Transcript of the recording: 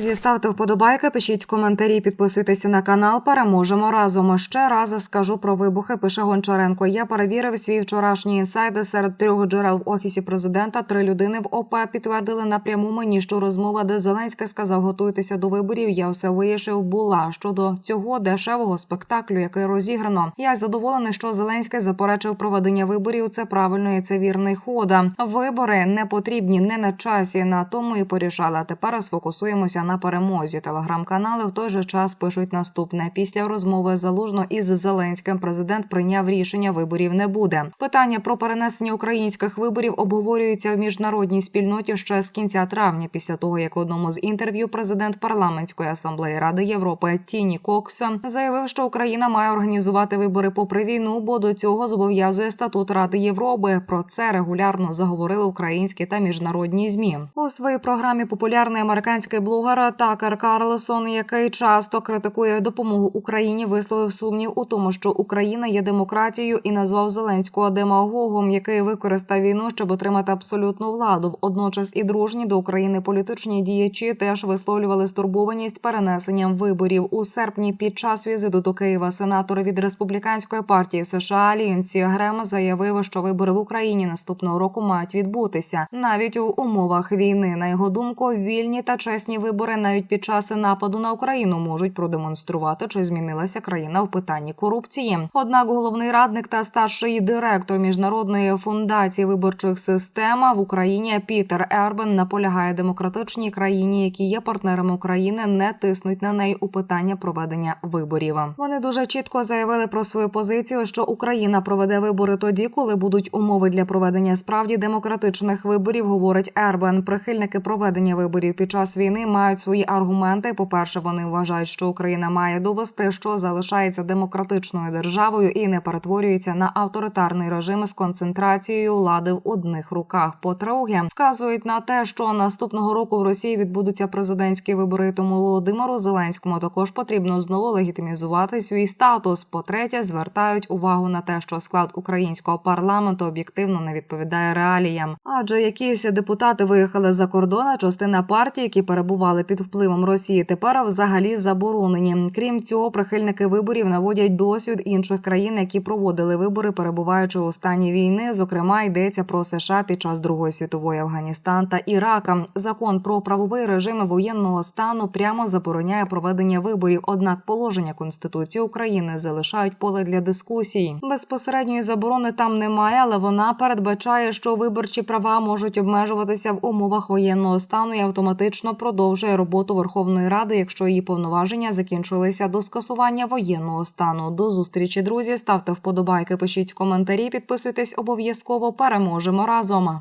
Друзі, ставте вподобайки, пишіть коментарі, підписуйтеся на канал. Переможемо разом. Ще раз скажу про вибухи. Пише Гончаренко. Я перевірив свій вчорашній інсайди серед трьох джерел в офісі президента. Три людини в ОП підтвердили напряму мені, що розмова, де Зеленський сказав, готуйтеся до виборів. Я все вирішив. Була щодо цього дешевого спектаклю, який розіграно. Я задоволений, що Зеленський заперечив проведення виборів. Це правильно і це вірний хода. Вибори не потрібні, не на часі. На тому і порішали. Тепер сфокусуємося на перемозі. Телеграм-канали в той же час пишуть наступне. Після розмови залужно із Зеленським президент прийняв рішення. Виборів не буде. Питання про перенесення українських виборів обговорюється в міжнародній спільноті ще з кінця травня, після того як одному з інтерв'ю президент парламентської асамблеї Ради Європи Тіні Кокс заявив, що Україна має організувати вибори попри війну, бо до цього зобов'язує статут Ради Європи. Про це регулярно заговорили українські та міжнародні змі у своїй програмі. Популярний американський блогер Такер Карлсон, який часто критикує допомогу Україні, висловив сумнів у тому, що Україна є демократією і назвав Зеленського демагогом, який використав війну, щоб отримати абсолютну владу. Водночас і дружні до України політичні діячі теж висловлювали стурбованість перенесенням виборів у серпні. Під час візиту до Києва сенатор від республіканської партії США Лінсі Грем заявив, що вибори в Україні наступного року мають відбутися навіть у умовах війни. На його думку, вільні та чесні вибори навіть під час нападу на Україну можуть продемонструвати, чи змінилася країна в питанні корупції. Однак головний радник та старший директор міжнародної фундації виборчих систем в Україні Пітер Ербен наполягає демократичній країні, які є партнерами України, не тиснуть на неї у питання проведення виборів. Вони дуже чітко заявили про свою позицію, що Україна проведе вибори тоді, коли будуть умови для проведення справді демократичних виборів. Говорить Ербен. Прихильники проведення виборів під час війни мають свої аргументи. По перше, вони вважають, що Україна має довести, що залишається демократичною державою і не перетворюється на авторитарний режим з концентрацією влади в одних руках. По-друге, вказують на те, що наступного року в Росії відбудуться президентські вибори. Тому Володимиру Зеленському також потрібно знову легітимізувати свій статус. По-третє, звертають увагу на те, що склад українського парламенту об'єктивно не відповідає реаліям. Адже якісь депутати виїхали за кордон, а частина партій, які перебували під впливом Росії, тепер взагалі заборонені. Крім цього, прихильники виборів наводять досвід інших країн, які проводили вибори, перебуваючи у стані війни. Зокрема, йдеться про США під час Другої світової Афганістан та Ірака. Закон про правовий режим воєнного стану прямо забороняє проведення виборів. Однак положення Конституції України залишають поле для дискусій. Безпосередньої заборони там немає, але вона передбачає, що виборчі права можуть обмежуватися в умовах воєнного стану і автоматично продовжує роботу Верховної Ради, якщо її повноваження закінчилися до скасування воєнного стану. До зустрічі, друзі. Ставте вподобайки, пишіть коментарі, підписуйтесь обов'язково. Переможемо разом.